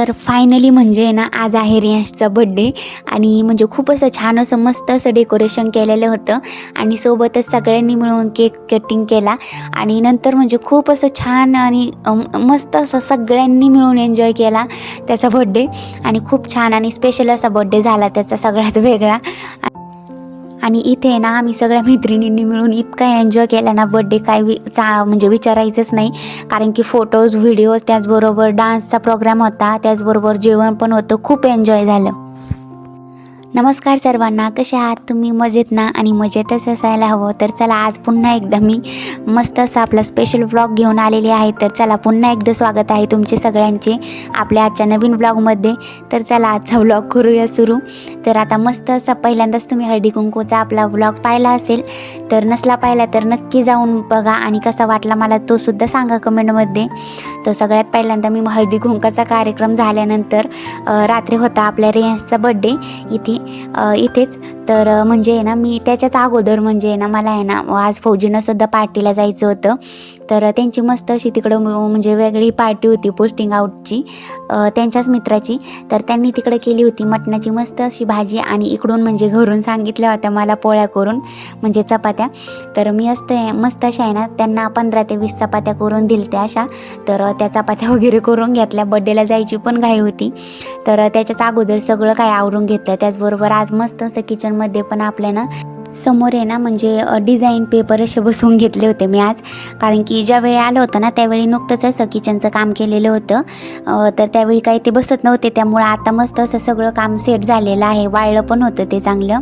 तर फायनली म्हणजे ना आज आहे रियांशचा बड्डे आणि म्हणजे खूप असं छान असं मस्त असं डेकोरेशन केलेलं होतं. आणि सोबतच सगळ्यांनी मिळून केक कटिंग केला. आणि नंतर म्हणजे खूप असं छान आणि मस्त असं सगळ्यांनी मिळून एन्जॉय केला त्याचा बड्डे आणि खूप छान आणि स्पेशल असा बड्डे झाला त्याचा सगळ्यात वेगळा. आणि इथे ना आम्ही सगळ्या मैत्रिणींनी मिळून इतका एन्जॉय केला ना. बड्डे काय वि चा म्हणजे विचारायचंच नाही. कारण की फोटोज व्हिडिओज त्याचबरोबर डान्सचा प्रोग्राम होता. त्याचबरोबर जेवण पण होतं. खूप एन्जॉय झालं. नमस्कार सर्वांना कसे आहात तुम्ही? मजेत ना? आणि मजेतच असायला हवं. तर चला आज पुन्हा एकदा मी मस्त असं आपला स्पेशल ब्लॉग घेऊन आलेले आहे. तर चला पुन्हा एकदा स्वागत आहे तुमचे सगळ्यांचे आपल्या आजच्या नवीन ब्लॉगमध्ये तर चला आजचा ब्लॉग करूया सुरू. तर आता मस्त असा पहिल्यांदाच तुम्ही हळदी कुंकूचा आपला ब्लॉग पाहिला असेल. तर नसला पाहिला तर नक्की जाऊन बघा. आणि कसा वाटला मला तो सुद्धा सांगा कमेंटमध्ये तर सगळ्यात पहिल्यांदा मी हळदी घुंकाचा कार्यक्रम झाल्यानंतर रात्री होता आपल्या रेंजचा बड्डे इथे इथेच. तर म्हणजे आहे ना मी त्याच्याच अगोदर म्हणजे आहे ना मला आहे ना आज फौजीनंसुद्धा पार्टीला जायचं होतं. तर त्यांची मस्त अशी तिकडं म्हणजे वेगळी पार्टी होती पोस्टिंग आउटची त्यांच्याच मित्राची. तर त्यांनी तिकडे केली होती मटणाची मस्त अशी भाजी आणि इकडून म्हणजे घरून सांगितल्या होत्या मला पोळ्या करून म्हणजे चपात्या. तर मी असते मस्त अशा आहे ना त्यांना पंधरा ते वीस चपात्या करून दिलत्या अशा. तर त्या चपात्या वगैरे करून घेतल्या. बड्डेला जायची पण घाई होती. तर त्याच्याच अगोदर सगळं काय आवरून घेतलं. त्याचबरोबर आज मस्त असं किचनमध्ये पण आपल्या ना समोर आहे ना म्हणजे डिझाईन पेपर असे बसवून घेतले होते मी आज. कारण की ज्यावेळी आलं होतं ना त्यावेळी नुकतंच असं किचनचं काम केलेलं होतं. तर त्यावेळी काही ते बसत नव्हते. त्यामुळं आता मस्त असं सगळं काम सेट झालेलं आहे. वाळलं पण होतं ते चांगलं.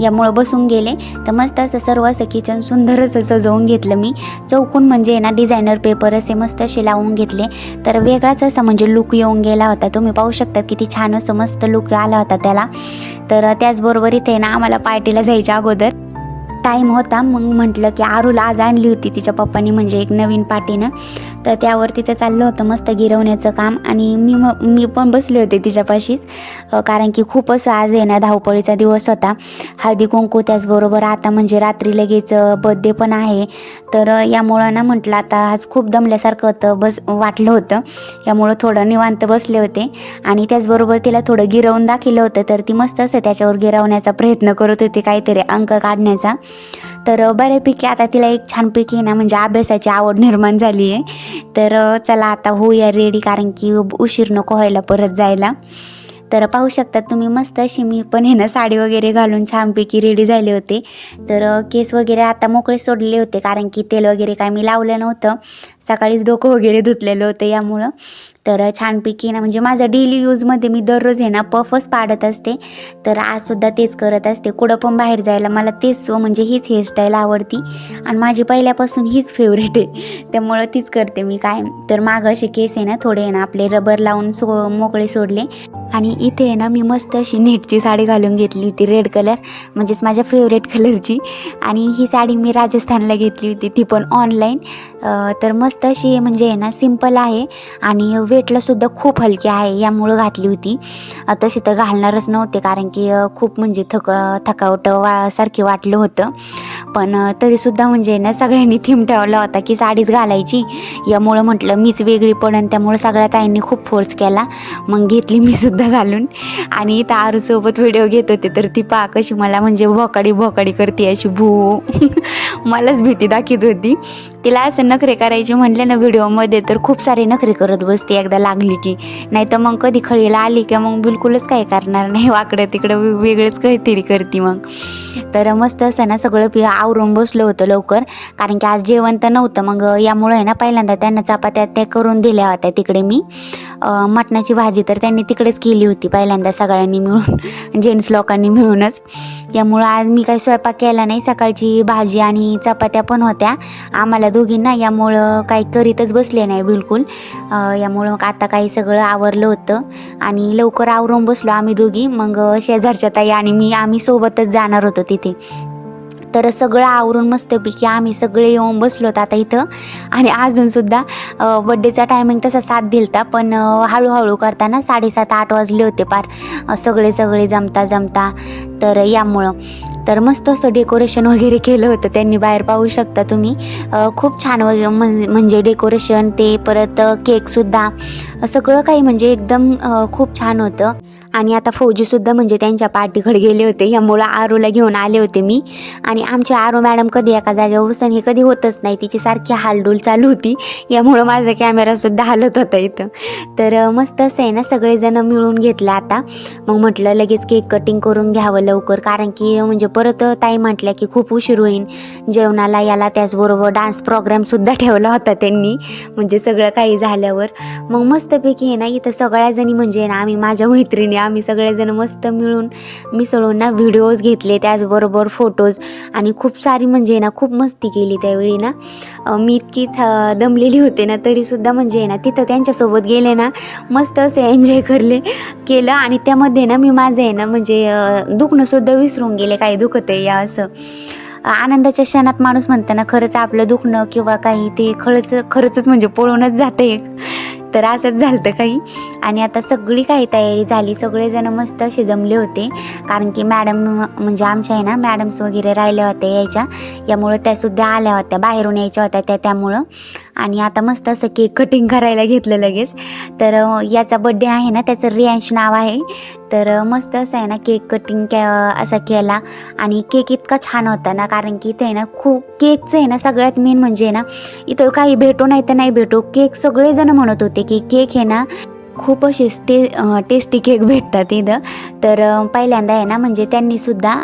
यामुळं बसून गेले. तर मस्त असं सर्व असं किचन सुंदर असं सजवून घेतलं मी. चौकून म्हणजे ना डिझायनर पेपर असे मस्त असे लावून घेतले. तर वेगळाच असा म्हणजे लुक येऊन गेला होता. तुम्ही पाहू शकता किती छान असं मस्त लुक आला होता त्याला. तर त्याचबरोबर इथे ना आम्हाला पार्टीला जायच्या अगोदर टाईम होता मग म्हटलं की आरूला आज आणली होती तिच्या पप्पानी म्हणजे एक नवीन पाटीनं तर त्यावर तिचं चाललं होतं मस्त गिरवण्याचं काम आणि मी म मी पण बसले होते तिच्यापाशीच कारण की खूप असं आज आहे ना धावपळीचा दिवस होता. हळदी कुंकू त्याचबरोबर आता म्हणजे रात्री लगेच बर्थडे पण आहे. तर यामुळं ना म्हटलं आता आज खूप दमल्यासारखं होतं बस वाटलं होतं. यामुळं थोडं निवांत बसले होते आणि त्याचबरोबर तिला थोडं गिरवून दाखवलं होतं तर ती मस्त असं त्याच्यावर गिरवण्याचा प्रयत्न करत होती काहीतरी अंक काढण्याचा. तर बऱ्यापैकी आता तिला एक छानपैकी ना म्हणजे अभ्यासाची आवड निर्माण झाली आहे. तर चला आता होऊया रेडी कारण की उशीर नको व्हायला परत जायला. तर पाहू शकता तुम्ही मस्त अशी मी पण आहे ना साडी वगैरे घालून छानपैकी रेडी झाले होते. तर केस वगैरे आता मोकळे सोडले होते कारण की तेल वगैरे काय मी लावलं नव्हतं. सकाळीच डोकं वगैरे धुतलेलं होतं यामुळं. तर छानपैकी ना म्हणजे माझं डेली यूजमध्ये मी दररोज आहे ना पफच पाडत असते. तर आजसुद्धा तेच करत असते. कुठं पण बाहेर जायला मला तेच म्हणजे हीच हेअरस्टाईल आवडती. आणि माझी पहिल्यापासून हीच फेवरेट आहे. त्यामुळं तीच करते मी काय तर मागं असे केस आहे ना थोडे आहे ना आपले रबर लावून सो मोकळे सोडले. आणि इथे आहे ना मी मस्त अशी नेटची साडी घालून घेतली होती रेड कलर म्हणजेच माझ्या फेवरेट कलरची आणि ही साडी मी राजस्थानला घेतली होती ती पण ऑनलाईन तर मस्त अशी म्हणजे आहे ना सिंपल आहे. आणि वेटला सुद्धा खूप हलकी आहे यामुळं घातली होती. तशी तर घालणारच नव्हते कारण की खूप म्हणजे थक थकावट वा सारखी वाटलं होतं. पण तरीसुद्धा म्हणजे ना सगळ्यांनी थीम ठेवला होता की साडीच घालायची. यामुळं म्हटलं मीच वेगळी पडन त्यामुळं सगळ्या ताईंनी खूप फोर्स केला. मग घेतली मी सुद्धा घालून. आणि इथं आरूसोबत व्हिडिओ घेत होते तर ती पा कशी मला म्हणजे भोकाडी भोकाडी करते अशी भू मलाच भीती दाखवत होती. तिला असं नखरे करायचे म्हणले ना व्हिडिओमध्ये तर खूप सारे नखरे करत बसते एकदा लागली की. नाही तर मग कधी खळीला आली की मग बिलकुलच काही करणार नाही वाकडं तिकडं वेगळंच काहीतरी करते मग. तर मस्त असं ना सगळं पि आवरून बसलं होतं लवकर. कारण की आज जेवण तर नव्हतं मग यामुळं आहे ना पहिल्यांदा त्यांना चपात्या त्या करून दिल्या होत्या तिकडे मी. मटणाची भाजी तर त्यांनी तिकडेच केली होती पहिल्यांदा सगळ्यांनी मिळून जेंट्स लोकांनी मिळूनच. यामुळं आज मी काही स्वयंपाक केला नाही सकाळची भाजी आणि चपात्या पण होत्या आम्हाला दोघींना यामुळं काही करीतच बसले नाही बिलकुल. यामुळं मग आता काही सगळं आवरलं होतं आणि लवकर आवरून बसलो आम्ही दोघी. मग शेजारच्या ताई आणि मी आम्ही सोबतच जाणार होतो तिथे. तर सगळं आवरून मस्तपैकी आम्ही सगळे येऊन बसलो होतो आता इथं. आणि अजूनसुद्धा बड्डेचा टायमिंग तसा सात दिलता पण हळूहळू करताना साडेसात आठ वाजले होते पार. सगळे सगळे जमता जमता तर यामुळं. तर मस्त असं डेकोरेशन वगैरे केलं होतं. त्यांनी बाहेर पाहू शकता तुम्ही. खूप छान वगैरे म्हणजे डेकोरेशन ते परत केकसुद्धा सगळं काही म्हणजे एकदम खूप छान होतं. आणि आता फौजीसुद्धा म्हणजे त्यांच्या पाठीकडे गेले होते. यामुळं आरूला घेऊन आले होते मी. आणि आमची आरू मॅडम कधी एका जागेवर बसून हे कधी होतच नाही. तिची सारखी हालडूल चालू होती. यामुळं माझा कॅमेरासुद्धा हलत होता इथं. तर मस्त असं आहे ना सगळेजण मिळून घेतलं आता. मग म्हटलं लगेच केक कटिंग करून घ्यावं लवकर कारण की म्हणजे परत ताई म्हटल्या की खूप उशीर होईल जेवणाला याला त्याचबरोबर डान्स प्रोग्रामसुद्धा ठेवला होता त्यांनी. म्हणजे सगळं काही झाल्यावर. मग मस्तपैकी आहे ना इथं सगळ्याजणी म्हणजे ना आम्ही माझ्या मैत्रिणी आम्ही सगळेजण मस्त मिळून मिसळून ना व्हिडिओज घेतले त्याचबरोबर फोटोज आणि खूप सारी म्हणजे ना खूप मस्ती केली त्यावेळी ना. मी इतकी थ- दमलेली होते ना तरीसुद्धा म्हणजे ना तिथं त्यांच्यासोबत गेले ना मस्त असे एन्जॉय करले केलं. आणि त्यामध्ये ना मी माझं आहे ना म्हणजे दुख दुखणंसुद्धा विसरून गेले काही दुखत आहे या असं. आनंदाच्या क्षणात माणूस म्हणताना खरंच आपलं दुखणं किंवा काही ते खरंच खरंच म्हणजे पळूनच जाते. एक तर असंच झालं काही. आणि आता सगळी काही तयारी झाली. सगळेजण मस्त असे जमले होते. कारण की मॅडम म्हणजे आमच्या आहे ना मॅडम्स वगैरे राहिल्या होत्या यायच्या. यामुळं त्यासुद्धा आल्या होत्या बाहेरून यायच्या होत्या त्या त्यामुळं. आणि आता मस्त असं केक कटिंग करायला घेतलं लगेच. तर याचा बड्डे आहे ना त्याचं रियांश नाव आहे. तर मस्त असं आहे ना केक कटिंग के असा केला. आणि केक इतका छान होता ना कारण की इथे आहे ना खूप केकचं आहे ना सगळ्यात मेन म्हणजे ना इथं काही भेटो नाही तर नाही भेटो. केक सगळेजण म्हणत होते की केक आहे ना खूप असे टे टेस्टी केक भेटतात इथं. तर पहिल्यांदा आहे ना म्हणजे त्यांनीसुद्धा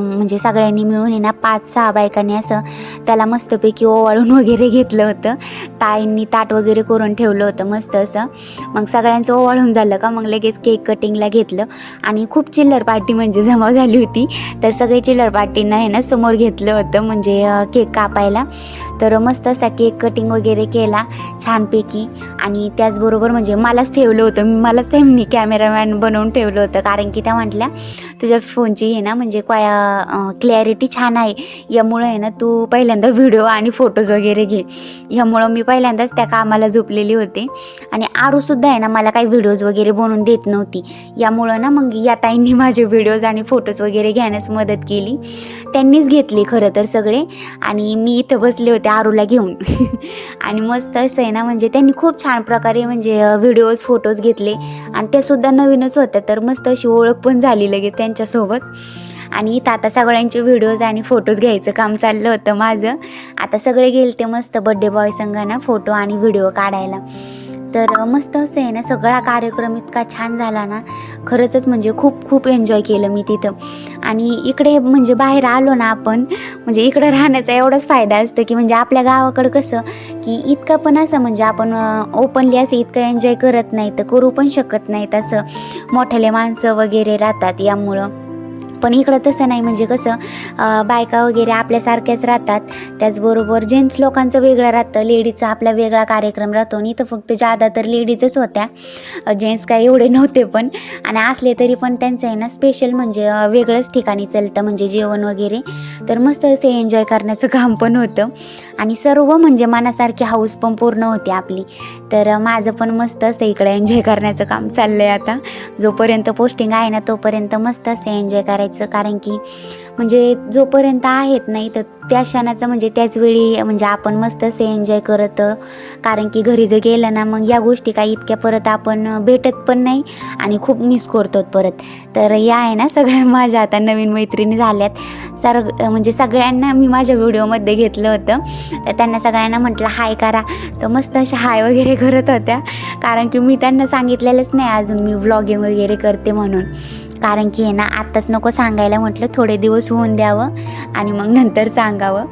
म्हणजे सगळ्यांनी मिळून आहे ना पाच सहा बायकांनी असं त्याला मस्तपैकी ओवाळून वगैरे घेतलं होतं. ताईंनी ताट वगैरे करून ठेवलं होतं मस्त असं. मग सगळ्यांचं ओवाळून झालं का मग लगेच केक कटिंगला घेतलं. आणि खूप चिल्लर पार्टी म्हणजे जमा झाली होती. तर सगळे चिल्लर पार्टींना आहे ना समोर घेतलं होतं म्हणजे केक कापायला. तर मस्त असा केक कटिंग वगैरे केला छानपैकी. आणि त्याचबरोबर म्हणजे मलाच ठेवलं होतं. मलाच त्यांनी कॅमेरामॅन बनवून ठेवलं होतं. कारण की त्या म्हटल्या तुझ्या फोनची आहे ना म्हणजे क्वा क्लॅरिटी छान आहे. यामुळं आहे ना तू पहिल्यांदा व्हिडिओ आणि फोटोज वगैरे घे. यामुळं मी पहिल्यांदाच त्या कामाला झोपलेली होते. आणि आरूसुद्धा आहे ना मला काही व्हिडिओज वगैरे बनवून देत नव्हती. यामुळं ना मग या ताईंनी माझे व्हिडिओज आणि फोटोज वगैरे घेण्यास मदत केली. त्यांनीच घेतली खरं तर सगळे. आणि मी इथं बसले होते आरूला घेऊन. आणि मस्त असं आहे ना म्हणजे त्यांनी खूप छान प्रकारे म्हणजे व्हिडिओज फोटोज घेतले. आणि ते सुद्धा नवीनच होत्या तर मस्त अशी ओळख पण झाली लगेच. त्यांच्यासोबत आणि इथं आता सगळ्यांचे व्हिडिओज आणि फोटोज घ्यायचं काम चाललं होतं माझं. आता सगळे गेले ते मस्त बड्डे बॉय संघांना फोटो आणि व्हिडिओ काढायला. तर मस्त असं आहे ना सगळा कार्यक्रम इतका छान झाला ना. खरंचच म्हणजे खूप खूप एन्जॉय केलं मी तिथं. आणि इकडे म्हणजे बाहेर आलो ना आपण म्हणजे इकडं राहण्याचा एवढाच फायदा असतो की म्हणजे आपल्या गावाकडं कसं की इतकं पण असं म्हणजे आपण ओपनली असं इतकं एन्जॉय करत नाही तर करू पण शकत नाही तसं मोठ्याले माणसं वगैरे राहतात यामुळं पण इकडं तसं नाही. म्हणजे कसं बायका वगैरे आपल्यासारख्याच राहतात. त्याचबरोबर जेंट्स लोकांचं वेगळं राहतं. लेडीजचा आपला वेगळा कार्यक्रम राहतो आणि इथं फक्त जादा तर लेडीजच होत्या. जेंट्स काय एवढे नव्हते पण. आणि असले तरी पण त्यांचं आहे ना स्पेशल म्हणजे वेगळंच ठिकाणी चालतं. म्हणजे जेवण वगैरे. तर मस्त असं एन्जॉय करण्याचं काम पण होतं. आणि सर्व म्हणजे मनासारखी हाऊस पण पूर्ण होती आपली. तर माझं पण मस्त असं इकडे एन्जॉय करण्याचं काम चाललं आहे आता. जोपर्यंत पोस्टिंग आहे ना तोपर्यंत मस्त असं एन्जॉय करायचं. कारण की म्हणजे जोपर्यंत आहेत नाही तर त्या क्षणाचं म्हणजे त्याच वेळी म्हणजे आपण मस्त असं एन्जॉय करत. कारण की घरी जर गेलं ना मग या गोष्टी काही इतक्या परत आपण भेटत पण नाही आणि खूप मिस करतो परत. तर या आहे ना सगळ्या माझ्या आता नवीन मैत्रिणी झाल्यात. सर म्हणजे सगळ्यांना मी माझ्या व्हिडिओमध्ये घेतलं होतं. तर त्यांना सगळ्यांना म्हटलं हाय करा. तर मस्त अशा हाय वगैरे करत होत्या. कारण की मी त्यांना सांगितलेलंच नाही अजून मी व्लॉगिंग वगैरे करते म्हणून. कारण की आहे ना आत्ताच नको सांगायला म्हटलं थोडे दिवस होऊन द्यावं आणि मग नंतर सांगावं.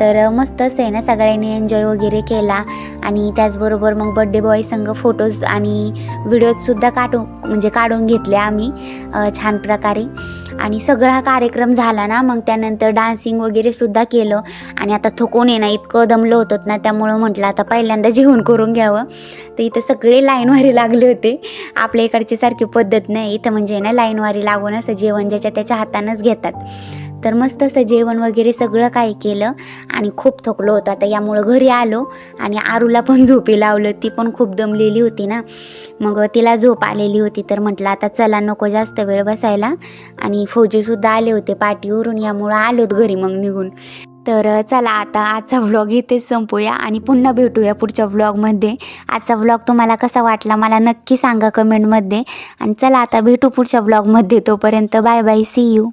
तर मस्त आहे ना सगळ्यांनी एन्जॉय वगैरे केला. आणि त्याचबरोबर मग बड्डे बॉय संग फोटोज आणि व्हिडिओजसुद्धा काढू म्हणजे काढून घेतले आम्ही छान प्रकारे. आणि सगळा कार्यक्रम झाला ना मग त्यानंतर डान्सिंग वगैरे सुद्धा केलं. आणि आता थकून येणं इतकं दमलं होतं ना त्यामुळं म्हटलं आता पहिल्यांदा जेवण करून घ्यावं. तर इथं सगळे लाईनवारी लागले होते. आपल्या इकडची सारखी पद्धत नाही. इथं म्हणजे ना लाईनवारी लागून असं जेवण ज्याच्या त्याच्या हातानंच घेतात. तर मस्त असं जेवण वगैरे सगळं काही केलं आणि खूप थकलो होतो. आता यामुळं घरी आलो आणि आरूला पण झोपी लावलं. ती पण खूप दमलेली होती ना. मग तिला झोप आलेली होती तर म्हटलं आता चला नको जास्त वेळ बसायला. आणि फौजीसुद्धा आले होते पाठीवरून. यामुळं आलोत घरी मग निघून. तर चला आता आजचा व्लॉग इथेच संपूया आणि पुन्हा भेटूया पुढच्या व्लॉगमध्ये आजचा व्लॉग तुम्हाला कसा वाटला मला नक्की सांगा कमेंटमध्ये. आणि चला आता भेटू पुढच्या व्लॉगमध्ये तोपर्यंत बाय बाय सी यू